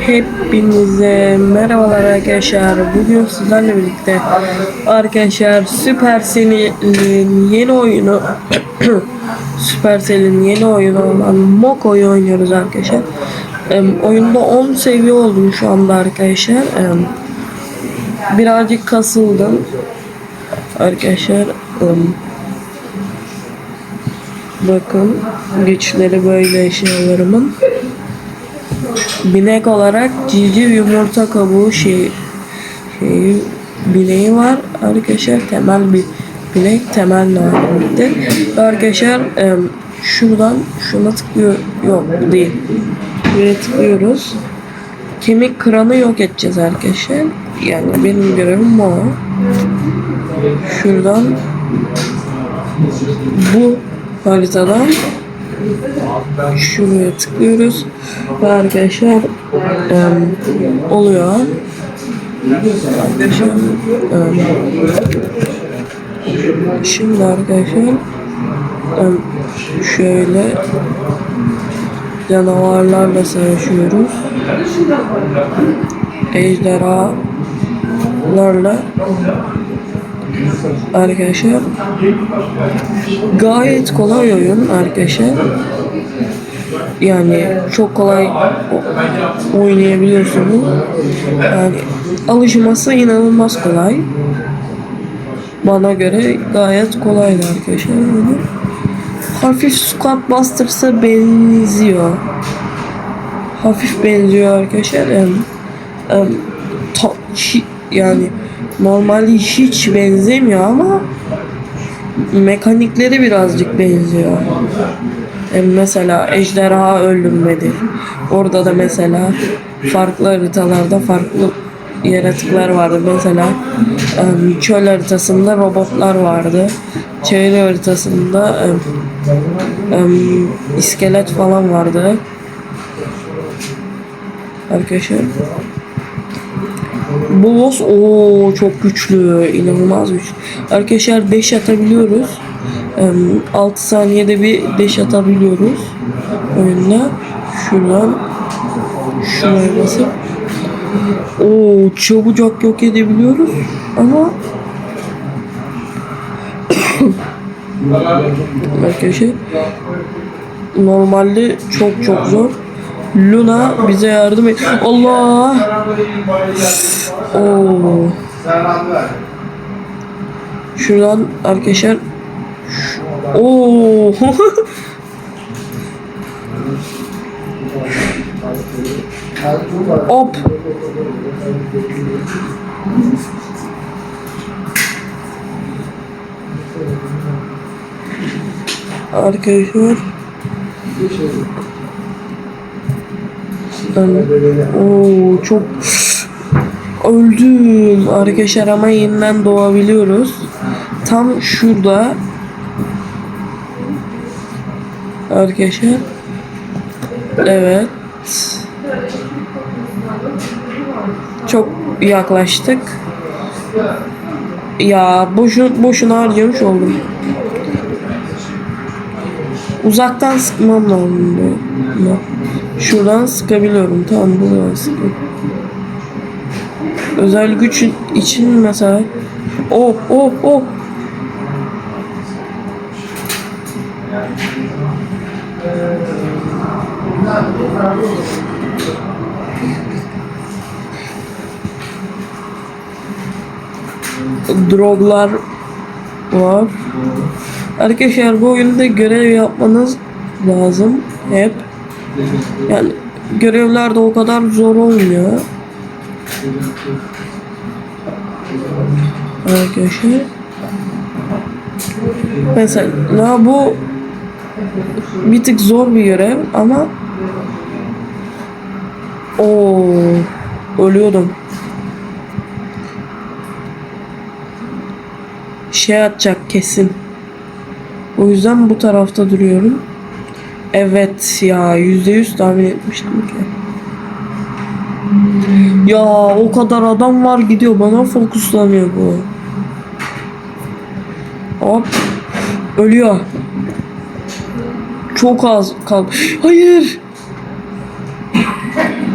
Hepinize merhabalar arkadaşlar. Bugün sizlerle birlikte arkadaşlar Supercell'in yeni oyunu Supercell'in yeni oyunu olan Moko'yu oynuyoruz arkadaşlar. Em, oyunda 10 seviye oldum şu anda arkadaşlar. Em, birazcık kasıldım. Arkadaşlar em, bakın güçleri böyle eşyalarımın. Binek olarak civciv yumurta kabuğu şey şeyi bineği var arkadaşlar temel bir binek temel. Ve Arkadaşlar em, şuradan şuna tıklıyor yok değil. Buraya tıklıyoruz. Kemik kıranı yok edeceğiz arkadaşlar. Yani benim görevim o. Şuradan bu haritadan şuraya tıklıyoruz. Ve arkadaşlar em, oluyor. Arkadaşlar em, şimdi arkadaşlar em, şöyle canavarlarla savaşıyoruz. Ejderhalarla arkadaşlar gayet kolay oyun arkadaşlar. Yani çok kolay oynayabiliyorsunuz. Yani alışması inanılmaz kolay. Bana göre gayet kolaydı arkadaşlar. Yani. hafif Squad Busters'a benziyor. Hafif benziyor arkadaşlar. Em, em, ta- yani normalde hiç benzemiyor ama mekanikleri birazcık benziyor. E, mesela ejderha öldürmedir. Orada da mesela farklı haritalarda farklı yaratıklar vardı. Mesela çöl haritasında robotlar vardı. Çevre haritasında iskelet falan vardı. Arkadaşlar bu boss o çok güçlü, inanılmaz güçlü. Arkadaşlar deş atabiliyoruz. 6 saniyede bir deş atabiliyoruz oyunda. Şuradan şuraya basıp o çabucak yok edebiliyoruz ama arkadaşlar normalde çok çok zor. Luna bize yardım et. Allah! Oo. Şuradan arkadaşlar Oo. Hop. Arkadaşlar ben Oo çok öldüm arkadaşlar ama yeniden doğabiliyoruz. Tam şurada arkadaşlar. Evet. Çok yaklaştık. Ya boşu, boşuna harcamış oldum. Uzaktan sıkmam lazım Şuradan sıkabiliyorum. Tamam buradan sıkıyorum. Özel güç için mesela Oh oh oh Droglar var. Arkadaşlar bu oyunda görev yapmanız lazım hep. Yani görevler de o kadar zor olmuyor. Arkadaşlar. Mesela bu bir tık zor bir görev ama o ölüyordum. Şey atacak kesin. O yüzden bu tarafta duruyorum. Evet ya yüzde yüz tahmin etmiştim ki. Ya o kadar adam var gidiyor bana fokuslanıyor bu. Hop. Ölüyor. Çok az kaldı. Hayır.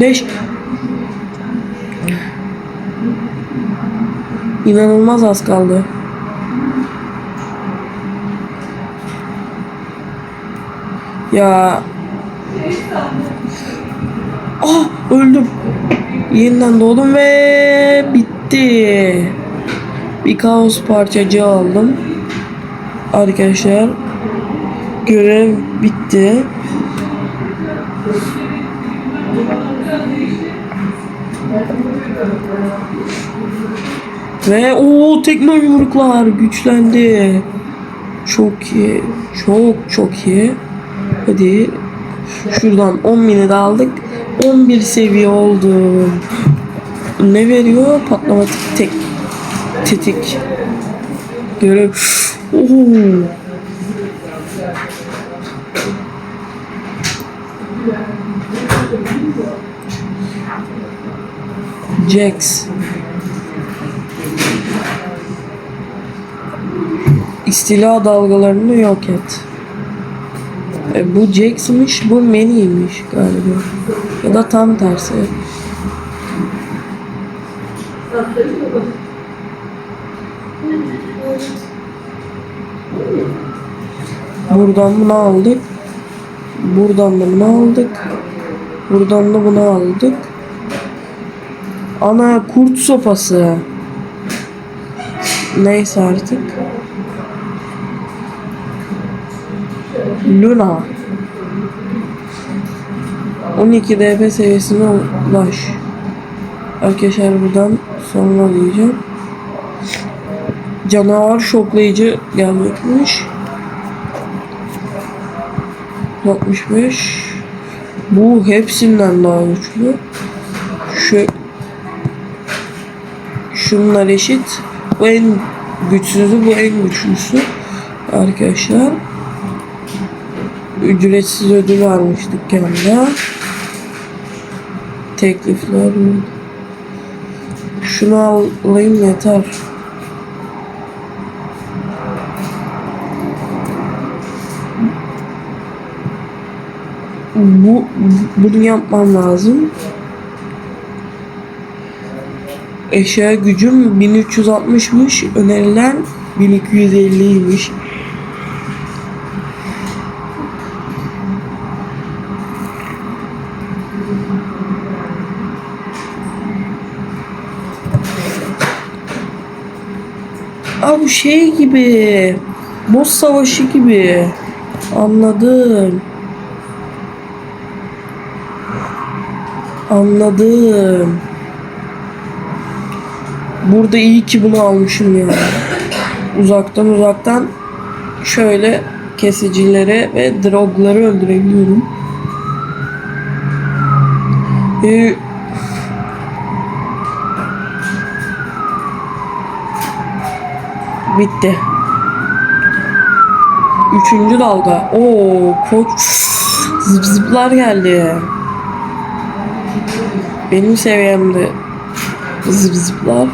5 İnanılmaz az kaldı. Ya. Ah öldüm. Yeniden doğdum ve bitti. Bir kaos parçacığı aldım. Arkadaşlar görev bitti. Ve o tekme yumruklar güçlendi. Çok iyi. Çok çok iyi. Hadi şuradan 10 bini de aldık. 11 seviye oldum. Ne veriyor? Patlamatik tek tetik. Görev. Oo. Jax. İstila dalgalarını yok et. E, bu Jax'miş, bu Manny'ymiş galiba. Ya da tam tersi. Buradan bunu aldık. Buradan da bunu aldık. Buradan da bunu aldık. Ana kurt sopası. Neyse artık. Luna. 12 DP seviyesine ulaş. Arkadaşlar buradan sonra diyeceğim. Canavar şoklayıcı gelmekmiş. 65 Bu hepsinden daha güçlü. Şu Şunlar eşit. Bu en güçsüzü, bu en güçlüsü. Arkadaşlar. Ücretsiz ödül varmış dükkanda. Teklifler. Şunu alayım yeter. Bu, bunu yapmam lazım. Eşya gücüm 1360'mış. Önerilen 1250'ymiş. Bu şey gibi. Boss savaşı gibi. Anladım. Anladım. Burada iyi ki bunu almışım ya. Uzaktan uzaktan şöyle kesicilere ve drogları öldürebiliyorum. Ee, bitti. Üçüncü dalga. Oo, koç zıp zıplar geldi. Benim seviyemde zıp zıplar.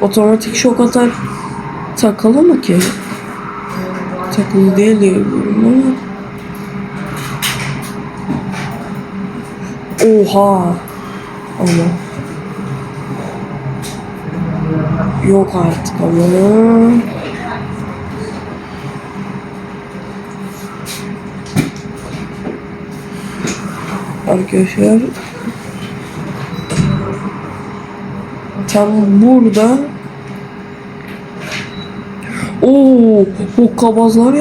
Otomatik şok atar takılı mı ki? Takılı değil diye ama. Oha. Ama. Yok artık ama. Arkadaşlar. Tam burada. Oo, bu kabazlar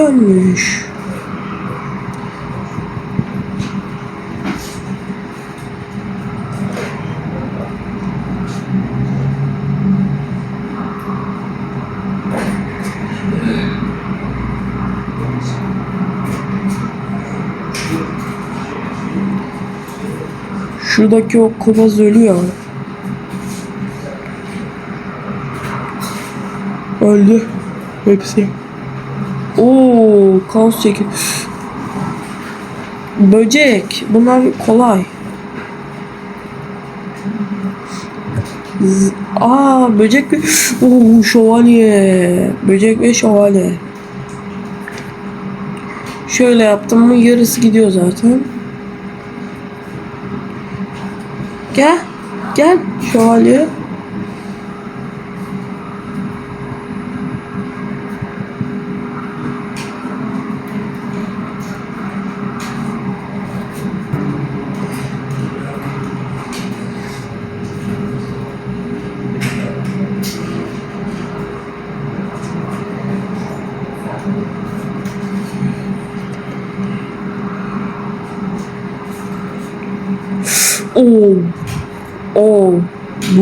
Şuradaki o kabaz ölüyor. Öldü. Hepsi. Oo, kaos çekil. Böcek. Bunlar kolay. Z- Aa, böcek ve Oo, şövalye. Böcek ve şövalye. Şöyle yaptım mı yarısı gidiyor zaten. Gel. Gel şövalye.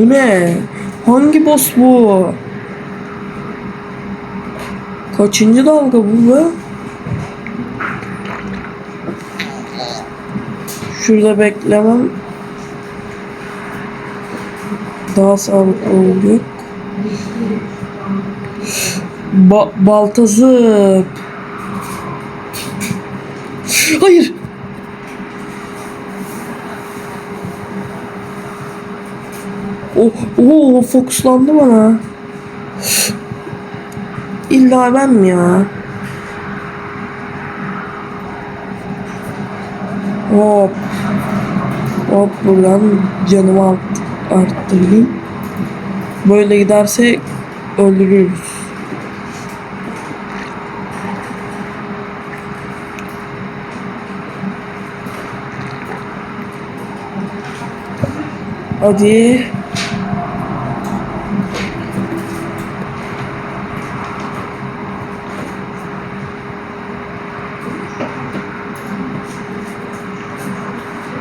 Ne? Hangi boss bu? Kaçıncı dalga bu be? Şurada beklemem daha sağlıklı olacak. Ba balta zıp. Hayır. Oh, oh fokuslandı bana. İlla ben mi ya? Hop. Hop buradan canımı art, arttırayım. Böyle giderse öldürürüz. Hadi.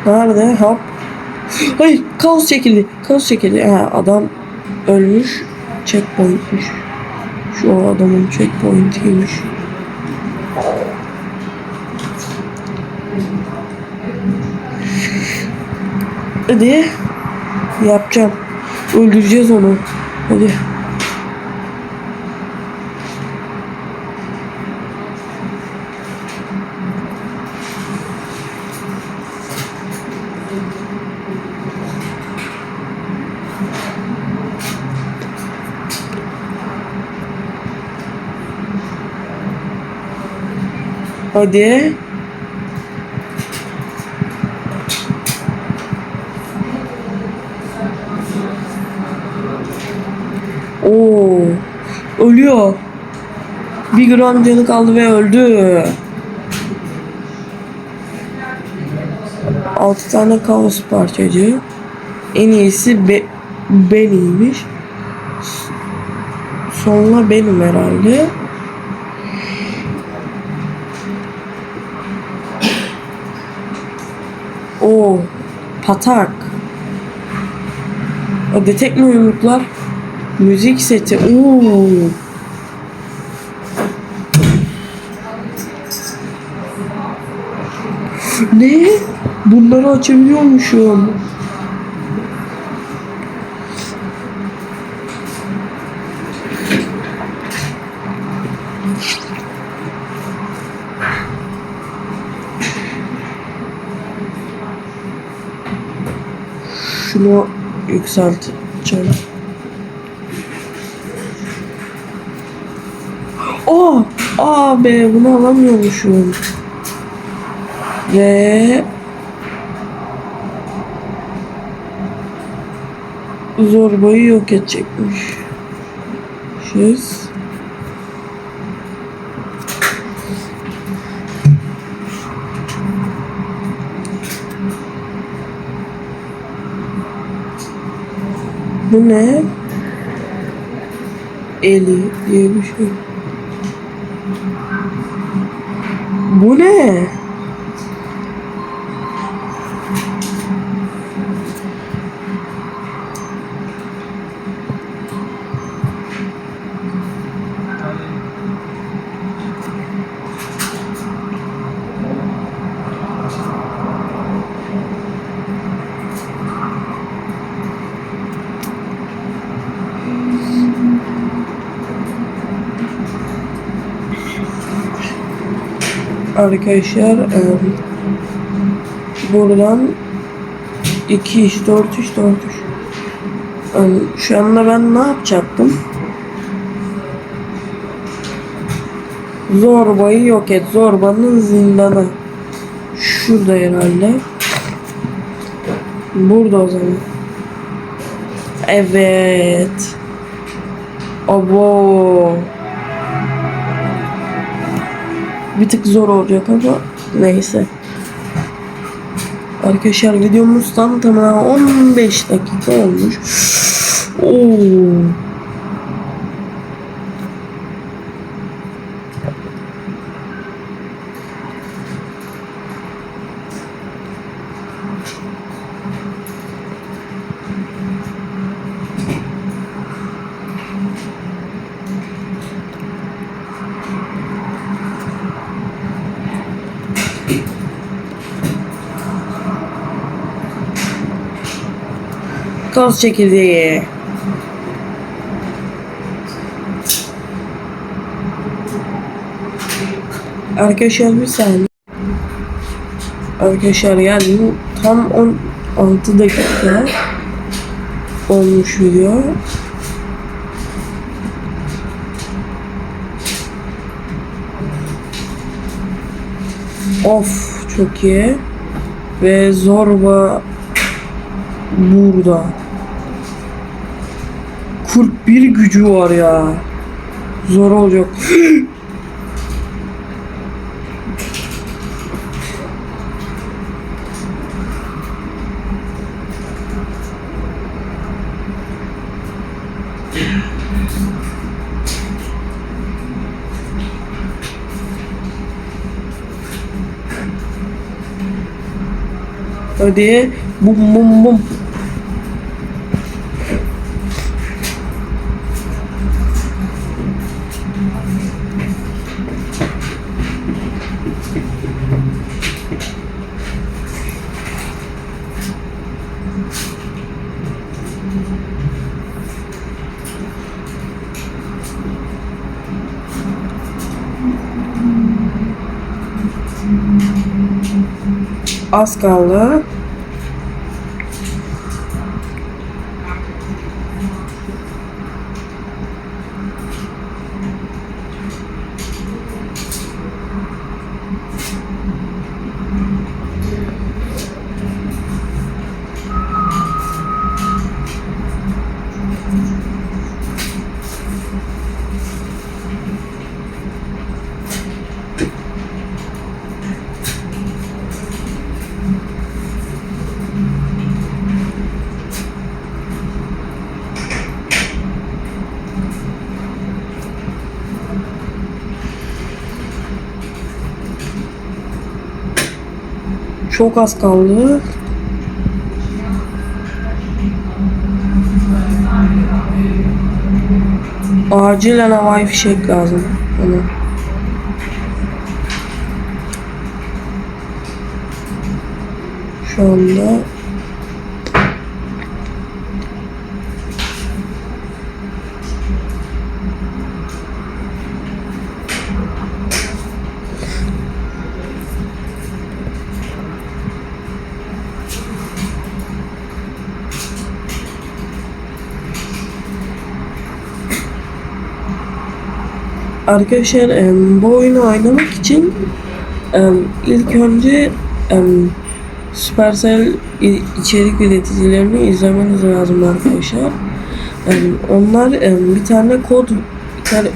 Nerede? Hop. Hayır, kaos çekildi. Kaos çekildi. Ha, adam ölmüş. Checkpoint'miş. Şu adamın checkpoint'iymiş. Hadi. Yapacağım. Öldüreceğiz onu. Hadi. Hadi. Oo. Ölüyor. Bir gram canı kaldı ve öldü. Altı tane kaos parçacı. En iyisi be beniymiş. Sonra benim herhalde. Patak. Hadi tekno yumruklar. Müzik seti. Oo. Ne? Bunları açabiliyormuşum. Şunu yükselteceğim. Oh! Aa be bunu alamıyormuşum. Ve zorbayı yok edecekmiş. Şiz. Bu ne? Eli diye bir şey. Bu ne? Arkadaşlar buradan 2 iş 4 iş 4 iş. Şu anda ben ne yapacaktım? Zorbayı yok et. Zorbanın zindanı. Şurada herhalde. Burada o zaman. Evet. Abo. Bir tık zor olacak ama neyse. Arkadaşlar videomuz tam tamına 15 dakika olmuş. Oo. Toz çekirdeği. Arkadaşlar bir saniye. Arkadaşlar yani tam 16 dakika olmuş video. Of çok iyi. Ve zorba burada. 41 gücü var ya. Zor olacak. Hadi bum bum bum. Az kaldı. Çok az kaldı. Acilen havai fişek lazım. Bana. Şu anda Arkadaşlar bu oyunu oynamak için ilk önce Supercell içerik üreticilerini izlemeniz lazım arkadaşlar. Onlar bir tane kod, bir tane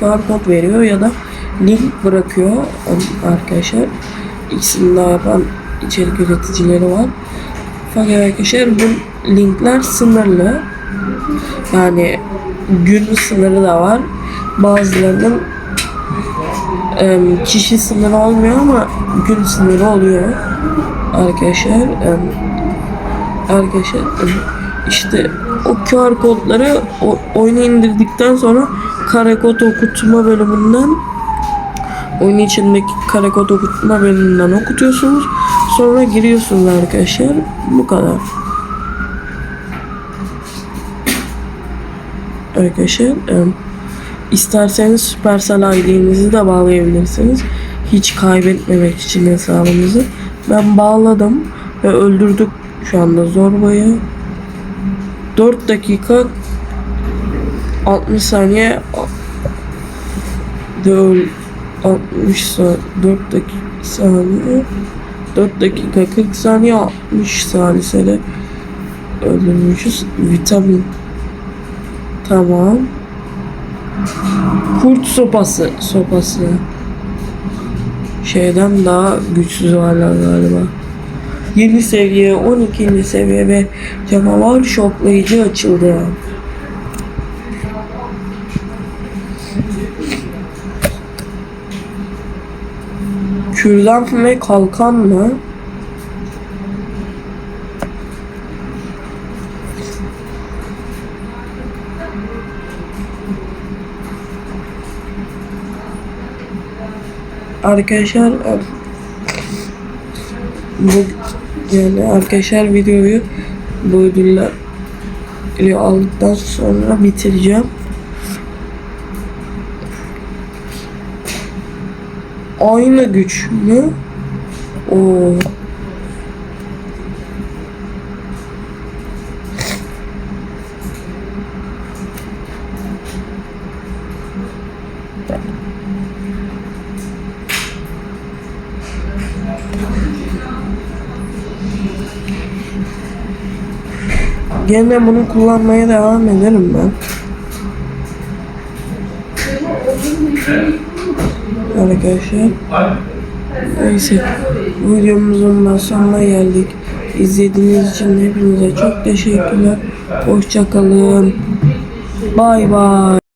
QR kod veriyor ya da link bırakıyor arkadaşlar. İkisini de yapan içerik üreticileri var. Fakat arkadaşlar bu linkler sınırlı. Yani gün sınırı da var. Bazılarının kişi sınırı olmuyor ama gün sınırı oluyor arkadaşlar. Arkadaşlar işte o QR kodları oyunu indirdikten sonra kare kod okutma bölümünden oyun içindeki kare kod okutma bölümünden okutuyorsunuz. Sonra giriyorsunuz arkadaşlar. Bu kadar. Arkadaşlar isterseniz Supercell ID'nizi de bağlayabilirsiniz. Hiç kaybetmemek için hesabınızı. Ben bağladım ve öldürdük şu anda Zorba'yı. 4 dakika 60 saniye de öl 60 sa- 4 dakika saniye 4 dakika 40 saniye 60 saniyede öldürmüşüz. Vitamin. Tamam. Kurt sopası. Sopası. Şeyden daha güçsüz varlar galiba. Yeni seviye, 12. seviye ve canavar şoklayıcı açıldı. Kürdan ve kalkan mı? Arkadaşlar e, bu yani arkadaşlar videoyu bu ödülleri aldıktan sonra bitireceğim. Aynı güç mü? Oo. Gene bunu kullanmaya devam ederim ben. Arkadaşlar. Neyse. Videomuzun da sonuna geldik. İzlediğiniz için hepinize çok teşekkürler. Hoşçakalın. Bay bay.